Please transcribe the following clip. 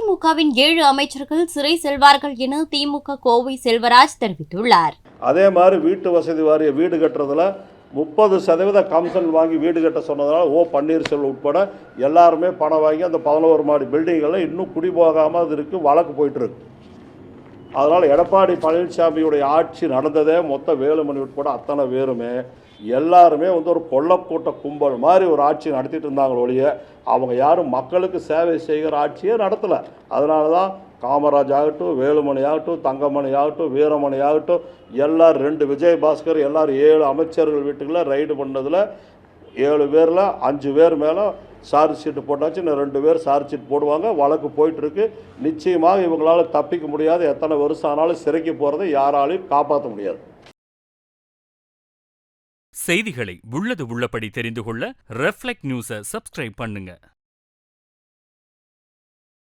அதிமுகவின் ஏழு அமைச்சர்கள் சிறை செல்வார்கள் என திமுக கோவை செல்வராஜ் தெரிவித்துள்ளார். அதே மாதிரி வீட்டு வசதி வாரிய வீடு கட்டுறதுல முப்பது சதவீத கமிஷன் வாங்கி வீடு கட்ட சொன்னதுனால ஓ பன்னீர்செல்வம் உட்பட எல்லாருமே பணம் வாங்கி அந்த பதினோரு மாடி பில்டிங்கெல்லாம் இன்னும் குடி போகாமல் அது இருக்குது வழக்கு போயிட்டுருக்கு அதனால் எடப்பாடி பழனிசாமியுடைய ஆட்சி நடந்ததே மொத்த வேலுமணி உட்பட அத்தனை பேருமே எல்லாருமே வந்து ஒரு கொள்ளக்கூட்ட கும்பல் மாதிரி ஒரு ஆட்சி நடத்திட்டு இருந்தாங்களே ஒழிய அவங்க யாரும் மக்களுக்கு சேவை செய்கிற ஆட்சியே நடத்தலை. அதனால தான் காமராஜ் ஆகட்டும் வேலுமணி ஆகட்டும் தங்கமணி ஆகட்டும் வீரமணி ஆகட்டும் எல்லாரும் ரெண்டு விஜய் பாஸ்கர் எல்லாரும் ஏழு அமைச்சர்கள் வீட்டுக்குள்ளே ரைடு பண்ணதில் ஏழு பேரில் அஞ்சு பேர் மேலே சார்ஜ் ஷீட்டு போட்டாச்சு இன்னும் ரெண்டு பேர் சார்ஜ் ஷீட் போடுவாங்க. வழக்கு போயிட்டுருக்கு. நிச்சயமாக இவங்களால தப்பிக்க முடியாது. எத்தனை வருஷம் ஆனாலும் சிறைக்கு போகிறத யாராலையும் காப்பாற்ற முடியாது. செய்திகளை உள்ளது உள்ளபடி தெரிந்து கொள்ள ரெஃப்ளெக்ட் நியூஸை சப்ஸ்கிரைப் பண்ணுங்கள்